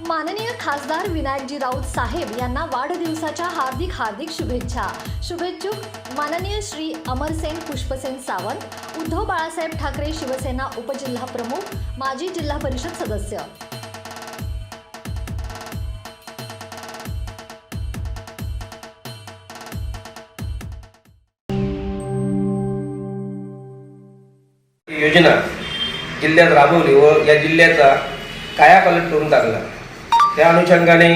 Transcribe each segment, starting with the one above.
माननीय खासदार विनायकजी राऊत साहेब यांना वाढदिवसाच्या हार्दिक हार्दिक शुभेच्छा. शुभेच्छुक माननीय श्री अमरसेन पुष्पसेन सावंत उद्धव बाळासाहेब ठाकरे शिवसेना उपजिल्हा प्रमुख माजी जिल्हा परिषद सदस्य. योजना जिल्ह्यात राबवली व या जिल्ह्याचा कायापालट करून टाकला. त्या अनुषंगाने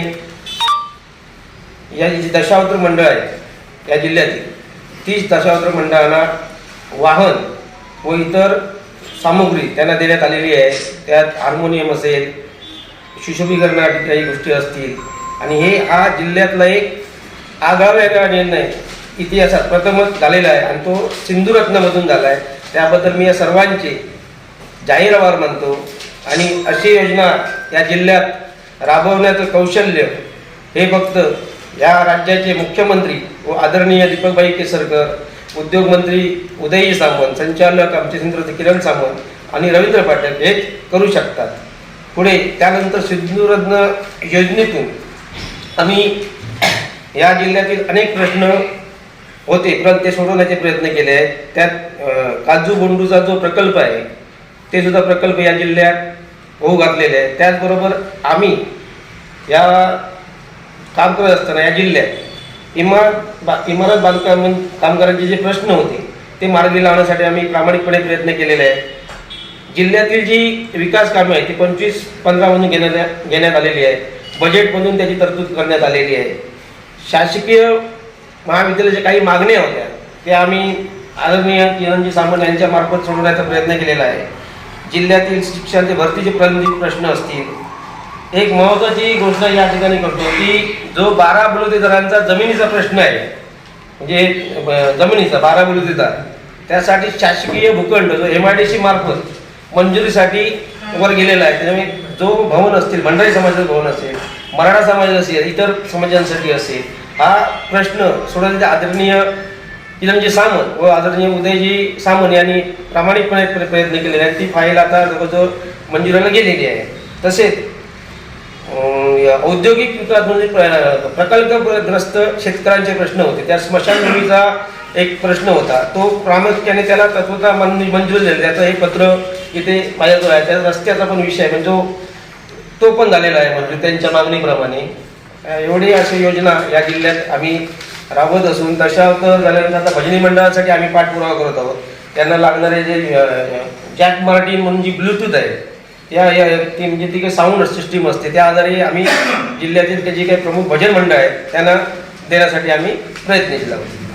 या जी दशावत्र मंडळ आहे या जिल्ह्यातील तीच दशावत्र मंडळांना वाहन व इतर सामुग्री त्यांना देण्यात आलेली आहे. त्यात हार्मोनियम असेल सुशोभीकरणासाठी काही गोष्टी असतील. आणि हे हा जिल्ह्यातला एक आगळावेगळा निर्णय इतिहासात प्रथमच झालेला आहे आणि तो सिंधुरत्नमधून झाला आहे त्याबद्दल मी या सर्वांचे जाहीर आभार मानतो. आणि अशी योजना या जिल्ह्यात राबवण्याचं कौशल्य हे फक्त या राज्याचे मुख्यमंत्री व आदरणीय दीपकभाई केसरकर उद्योगमंत्री उदयी सामंत संचालक आमचे सिंद्र किरण सामंत आणि रवींद्र पाटील हेच करू शकतात. पुढे त्यानंतर सिंधुरत्न योजनेतून आम्ही या जिल्ह्यातील अनेक प्रश्न होते परंतु ते सोडवण्याचे प्रयत्न केले आहेत. त्यात काजू बोंडूचा जो प्रकल्प आहे ते सुद्धा प्रकल्प या जिल्ह्यात होऊ घातलेले आहे त्याचबरोबर आम्ही या काम करत असताना या जिल्ह्यात इमारत बा इमारत बांधकाम कामगारांचे जे प्रश्न होते ते मार्गी लावण्यासाठी आम्ही प्रामाणिकपणे प्रयत्न केलेले आहे जिल्ह्यातील जी विकास कामे आहे ती पंचवीस पंधरामधून घेण्यात घेण्यात आलेली आहे बजेटमधून त्याची तरतूद करण्यात आलेली आहे. शासकीय महाविद्यालयाच्या काही मागण्या होत्या त्या आम्ही आदरणीय किरणजी सामंत यांच्यामार्फत सोडवण्याचा प्रयत्न केलेला आहे. जिल्ह्यातील शिक्षण ते भरतीचे प्रलंबित प्रश्न असतील एक महत्त्वाची घोषणा या ठिकाणी करतो की जो बारा बलुतेदारांचा जमिनीचा प्रश्न आहे म्हणजे जमिनीचा बारा बलुतेदार त्यासाठी शासकीय भूखंड जो एम आय डी सी मार्फत मंजुरीसाठी वर गेलेला आहे त्याच्यामुळे जो भवन असतील भंडारी समाजाचं भवन असेल मराठा समाज असेल इतर समाजांसाठी असेल हा प्रश्न सोडवण्याचे आदरणीय किरणजी सामंत व आदरणीय उदयजी सामंत यांनी प्रामाणिकपणे प्रयत्न केलेले आहेत. ती फाईल आता जवळजवळ मंजुराला गेलेली आहे. तसेच औद्योगिक विकास म्हणजे प्रकल्पग्रस्त शेतकऱ्यांचे प्रश्न होते. त्या स्मशानभूमीचा एक प्रश्न होता. तो प्रामुख्याने त्याला तत्वता मंजूर झाले त्याचं हे पत्र इथे माझ्याजवळ आहे. त्या रस्त्याचा पण विषय आहे. म्हणजे तो पण झालेला आहे. म्हणजे त्यांच्या मागणीप्रमाणे. एवढी अशी योजना या जिल्ह्यात आम्ही राबवत असून दशावतर झाल्यानंतर आता भजनी मंडळासाठी आम्ही पाठपुरावा करत आहोत. त्यांना लागणारे जे जॅक मराठी म्हणून जी ब्लूटूथ आहे या या ती म्हणजे ती काही साऊंड सिस्टीम असते. त्या आधारे आम्ही जिल्ह्यातील जे काही प्रमुख भजन मंडळ आहेत त्यांना देण्यासाठी आम्ही प्रयत्न केला. होता